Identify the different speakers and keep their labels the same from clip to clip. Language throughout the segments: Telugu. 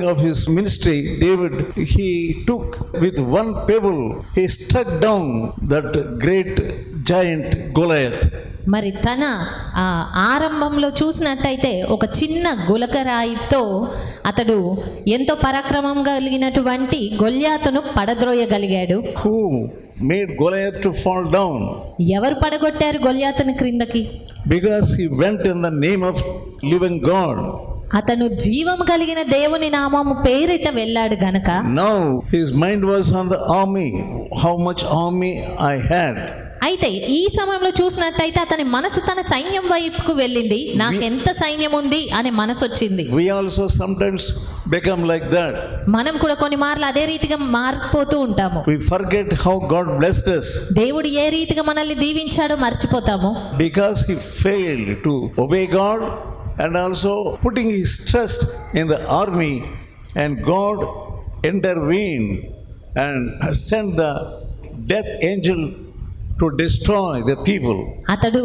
Speaker 1: Starting of his ministry David he took with one pebble he stuck down that great giant Goliath
Speaker 2: మరి తన ఆ ఆరంభంలో చూసినట్టయితే ఒక చిన్న గులకరాయితో అతడు ఎంతో పరాక్రమం కలిగినటువంటి గొల్యాతును పడద్రోయగలిగాడు.
Speaker 1: Made Goliath to fall down
Speaker 2: ఎవరు పడగొట్టారు గొల్యాతను క్రిందకి?
Speaker 1: Because he went in the name of living God
Speaker 2: అతను జీవం కలిగిన దేవుని నామము పేరిట వెళ్ళాడు గనక
Speaker 1: Now his mind was on the army, how much army I had.
Speaker 2: అయితే ఈ సమయంలో చూసినట్టయితే అతని మనసు తన సైన్యం వైపుకు వెళ్ళింది. నాకు ఎంత సైన్యం ఉంది అనే మనసు వచ్చింది.
Speaker 1: We also sometimes become like that.
Speaker 2: మనం కూడా కొన్ని మార్లు అదే రీతిగా మారిపోతూ ఉంటాము.
Speaker 1: We forget how God blessed us.
Speaker 2: దేవుడు ఏ రీతిగా మనల్ని దీవించాడో మర్చిపోతాము.
Speaker 1: Because he failed to obey God and also putting his trust in the army and God intervened and sent the death angel to destroy the people.
Speaker 2: అతడు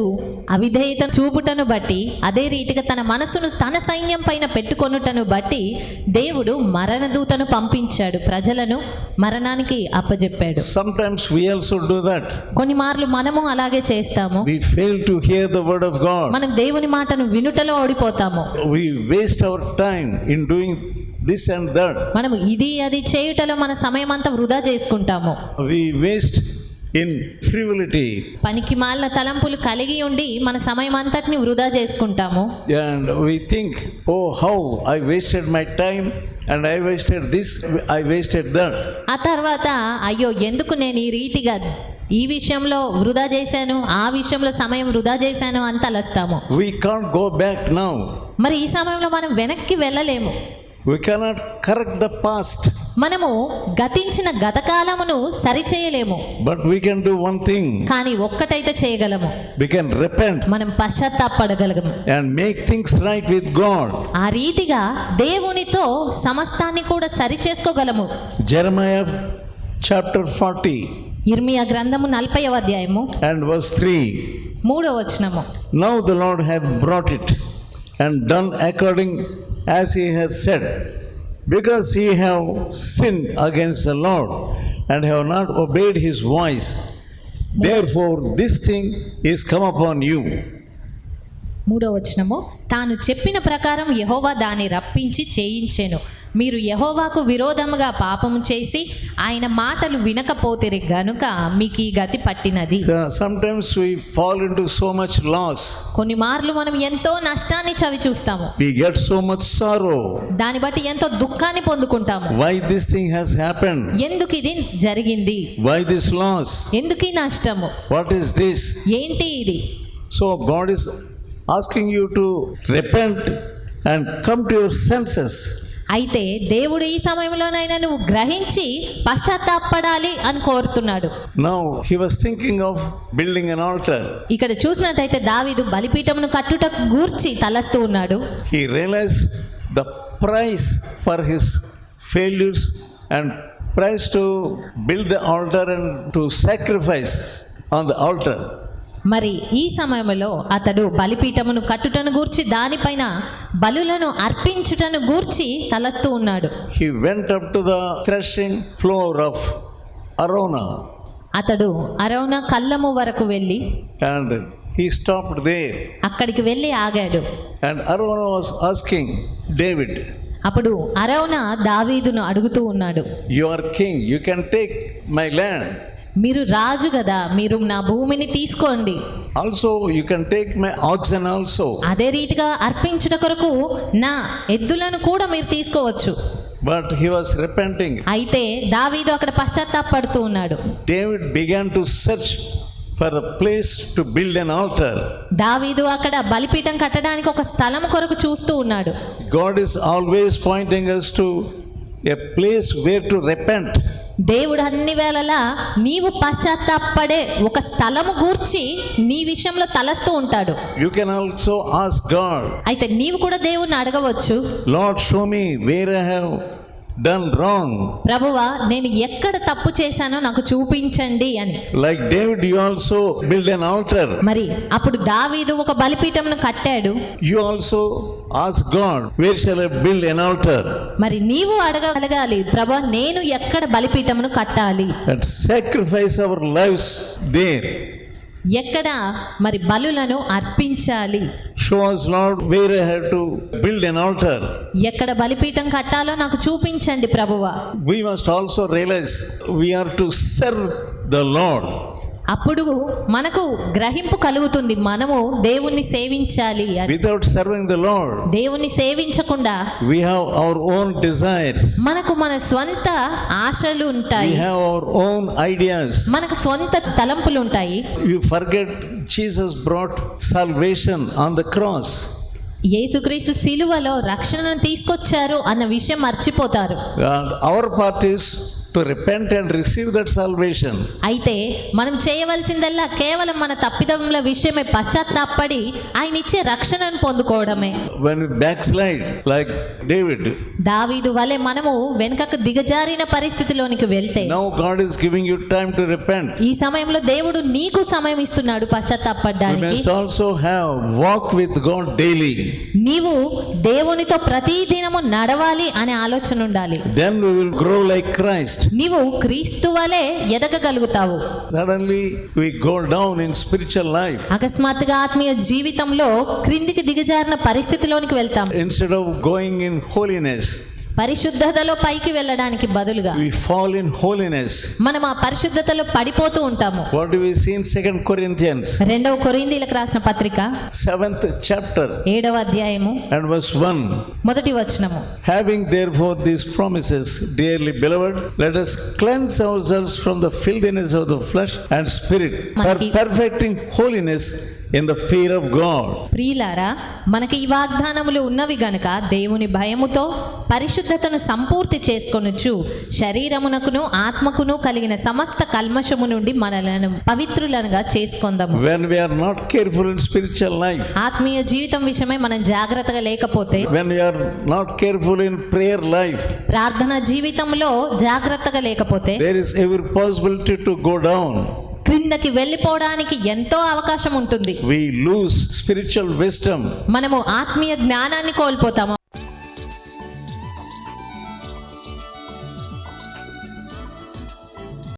Speaker 2: అవిధేయత చూపుటను బట్టి అదే రీతిగా తన మనసును తన సైన్యం పైన పెట్టుకొనుటను బట్టి దేవుడు మరణదూతను పంపించాడు ప్రజలను మరణానికి అప్పజెప్పాడు
Speaker 1: Sometimes we also do that.
Speaker 2: కొన్ని మార్లు మనము అలాగే చేస్తాము
Speaker 1: We fail to hear the word of God.
Speaker 2: మనం దేవుని మాటను వినుటలో ఓడిపోతాము
Speaker 1: We waste our time in doing this and that.
Speaker 2: మనము ఇది అది చేయుటలో మన సమయం అంతా వృధా చేసుకుంటాము
Speaker 1: We waste in frivolity.
Speaker 2: పనికి మాలిన తలంపులు కలిగి ఉండి మన సమయం అంతటిని వృధా చేసుకుంటాము.
Speaker 1: And we think, oh, how I wasted my time and I wasted this, I wasted that.
Speaker 2: ఆ తర్వాత అయ్యో ఎందుకు నేను ఈ రీతిగా ఈ విషయంలో వృధా చేశాను? ఆ విషయంలో సమయం వృధా చేశాను? అని తలస్తాము
Speaker 1: We can't go back now.
Speaker 2: మరి ఈ సమయంలో మనం వెనక్కి వెళ్ళలేము.
Speaker 1: We cannot correct the past,
Speaker 2: మనము గతించిన గతకాలమును సరిచేయలేము
Speaker 1: but we can do one thing.
Speaker 2: కానీ ఒక్కటైతే చేయగలము
Speaker 1: We can repent
Speaker 2: మనం పశ్చాత్తాపడగలము
Speaker 1: and make things right with God.
Speaker 2: ఆ రీతిగా దేవునితో సమస్తాన్ని కూడా సరి చేసుకోగలము
Speaker 1: Jeremiah chapter 40
Speaker 2: ఇర్మియా గ్రంథము నలభై అధ్యాయము
Speaker 1: and verse 3.
Speaker 2: మూడో వచనము
Speaker 1: Now the Lord hath brought it and done according as he has said, because ye have sinned against the Lord and have not obeyed his voice. Therefore, this thing is come upon you.
Speaker 2: మూడో వచనము తాను చెప్పిన ప్రకారం యహోవా దాన్ని రప్పించి చేయించెను మీరు యహోవాకు విరోధముగా పాపము చేసి ఆయన మాటలు వినకపోతే గనుక మీకు ఈ గతి పట్టినది.
Speaker 1: Sometimes we fall to so much loss
Speaker 2: కొన్ని మార్లు మనం ఎంతో నష్టాన్ని చవి చూస్తాము.
Speaker 1: We get so much sorrow
Speaker 2: దాని బట్టి ఎంతో దుఃఖాన్ని పొందుకుంటాము.
Speaker 1: Why this thing has happen
Speaker 2: ఎందుకు ఇది జరిగింది?
Speaker 1: వై దిస్ లాస్
Speaker 2: ఎందుకు ఈ నష్టము?
Speaker 1: వాట్ ఇస్ దిస్
Speaker 2: ఏంటి ఇది?
Speaker 1: So God is asking you to repent and come to your senses
Speaker 2: అయితే దేవుడు ఈ సమయంలోనైనా నువ్వు గ్రహించి పశ్చాత్తాపడాలి అని కోరుతున్నాడు.
Speaker 1: Now he was thinking of building an altar
Speaker 2: ఇక్కడ చూసినట్టయితే దావీదు బలిపీఠమును కట్టుట గూర్చి తలస్తూ ఉన్నాడు.
Speaker 1: He realize the price for his failures and price to build the altar and to sacrifice on the altar
Speaker 2: మరి ఈ సమయంలో అతడు బలిపీఠమును కట్టుటను గూర్చి దానిపైన బలులను అర్పించుటను గూర్చి తలస్తూ ఉన్నాడు
Speaker 1: He went up to the threshing floor of Arona
Speaker 2: అతడు అరౌన కళ్ళము వరకు వెళ్ళి
Speaker 1: and he stopped there.
Speaker 2: అక్కడికి వెళ్ళి ఆగాడు
Speaker 1: And Arona was asking David,
Speaker 2: అప్పుడు అరౌన దావీదును అడుగుతూ ఉన్నాడు
Speaker 1: You are king, you can take my land.
Speaker 2: మీరు రాజు కదా మీరు నా భూమిని తీసుకోండి
Speaker 1: Also, you can take my oxen also.
Speaker 2: అదే రీతిగా అర్పించుట కొరకు నా ఎద్దులను కూడా మీరు తీసుకోవచ్చు
Speaker 1: But he was repenting.
Speaker 2: అయితే దావీదు అక్కడ పశ్చాత్తాపడుతూ ఉన్నాడు
Speaker 1: David began to search for a place to build an altar.
Speaker 2: దావీదు అక్కడ బలిపీఠం కట్టడానికి ఒక స్థలం కొరకు చూస్తూ ఉన్నాడు
Speaker 1: God is always pointing us to a place where to repent.
Speaker 2: దేవుడు అన్ని వేళలా నీవు పశ్చాత్తాపడే ఒక స్థలము గూర్చి నీ విషయంలో తలస్తూ ఉంటాడు.
Speaker 1: You can also ask God,
Speaker 2: అయితే నీవు కూడా దేవుణ్ణి అడగవచ్చు.
Speaker 1: Lord, show me where I have done wrong.
Speaker 2: ప్రభువా నేను ఎక్కడ తప్పు చేశానో నాకు చూపించండి అని
Speaker 1: Like David, you also build an altar.
Speaker 2: మరి అప్పుడు దావీదు ఒక బలిపీఠంను కట్టాడు
Speaker 1: You also ask God, where shall I build an altar?
Speaker 2: మరి నీవు అడగగలగాలి ప్రభా నేను ఎక్కడ బలిపీఠమును కట్టాలి
Speaker 1: And sacrifice our lives there.
Speaker 2: ఎక్కడ మరి బలులను అర్పించాలి?
Speaker 1: Shows Lord where I have to build an altar
Speaker 2: ఎక్కడ బలిపీఠం కట్టాలో నాకు చూపించండి ప్రభువా.
Speaker 1: We must also realize we are to serve the Lord
Speaker 2: అప్పుడు మనకు గ్రహింపు కలుగుతుంది. మనము దేవుణ్ణి సేవించాలి
Speaker 1: వితౌట్ సర్వింగ్ ద లార్డ్
Speaker 2: దేవుణ్ణి సేవించకుండా
Speaker 1: we have our own desires
Speaker 2: మనకు మన సొంత ఆశలు ఉంటాయి.
Speaker 1: వి అవర్ ఓన్ ఐడియాస్
Speaker 2: మనకు సొంత తలంపులు ఉంటాయి.
Speaker 1: You forget Jesus brought salvation on the cross
Speaker 2: యేసుక్రీస్తు సిలువలో రక్షణను తీసుకొచ్చారు అన్న విషయం మర్చిపోతారు.
Speaker 1: Our parties to repent and receive that salvation.
Speaker 2: అయితే మనం చేయవలసిందల్లా కేవలం మన తప్పిదముల విషయమే పశ్చాత్తాపడి ఆయన ఇచ్చే రక్షణను పొందుకోవడమే
Speaker 1: When we backslide, like David,
Speaker 2: దావీదు వలె మనము వెనుకకు దిగజారిన పరిస్థితిలోనికి వెళ్తే
Speaker 1: now God is giving you time to repent.
Speaker 2: ఈ సమయంలో దేవుడు నీకు సమయం ఇస్తున్నాడు
Speaker 1: We
Speaker 2: పశ్చాత్తాపడడానికి
Speaker 1: must also have walk with God daily.
Speaker 2: నీవు దేవునితో ప్రతి దినము నడవాలి అనే ఆలోచన ఉండాలి
Speaker 1: Then we will grow like Christ.
Speaker 2: నీవు క్రీస్తు వలె ఎదగగలుగుతావు.
Speaker 1: Suddenly we go down in spiritual life
Speaker 2: అకస్మాత్తుగా ఆత్మీయ జీవితంలో క్రిందికి దిగజారిన పరిస్థితిలోనికి వెళ్తాం.
Speaker 1: Instead of going in holiness
Speaker 2: పరిశుద్ధతలో పైకి వెళ్ళడానికి బదులుగా
Speaker 1: వి ఫాల్ ఇన్ హోలీనెస్
Speaker 2: మనం ఆ పరిశుద్ధతలో పడిపోతూ ఉంటాము.
Speaker 1: What do we see in second Corinthians
Speaker 2: రెండవ కొరింథీయులకు రాసిన పత్రిక
Speaker 1: 7th చాప్టర్
Speaker 2: 7వ అధ్యాయము
Speaker 1: అండ్ వర్స్ 1
Speaker 2: మొదటి వచనము.
Speaker 1: Having therefore this promises dearly beloved let us cleanse ourselves from the filthiness of the flesh and spirit
Speaker 2: for
Speaker 1: perfecting holiness in the fear of God.
Speaker 2: ప్రియులారా మనకి ఈ వాగ్దానములు ఉన్నవి గనుక దేవుని భయముతో పరిశుద్ధతను సంపూర్తి చేసుకొనుచు శరీరమునకును ఆత్మకును కలిగిన సమస్త కల్మషము నుండి మనలను పవిత్రులనుగా చేసుకొందాము
Speaker 1: When we are not careful in spiritual life,
Speaker 2: ఆత్మీయ జీవితం విషయమై మనం జాగ్రత్తగా లేకపోతే
Speaker 1: when we are not careful in prayer life,
Speaker 2: ప్రార్థన జీవితంలో జాగ్రత్తగా లేకపోతే
Speaker 1: there is every possibility to go down.
Speaker 2: క్రిందకి వెళ్ళిపోవడానికి ఎంతో అవకాశం ఉంటుంది
Speaker 1: We lose spiritual wisdom.
Speaker 2: మనము ఆత్మీయ జ్ఞానాన్ని కోల్పోతాము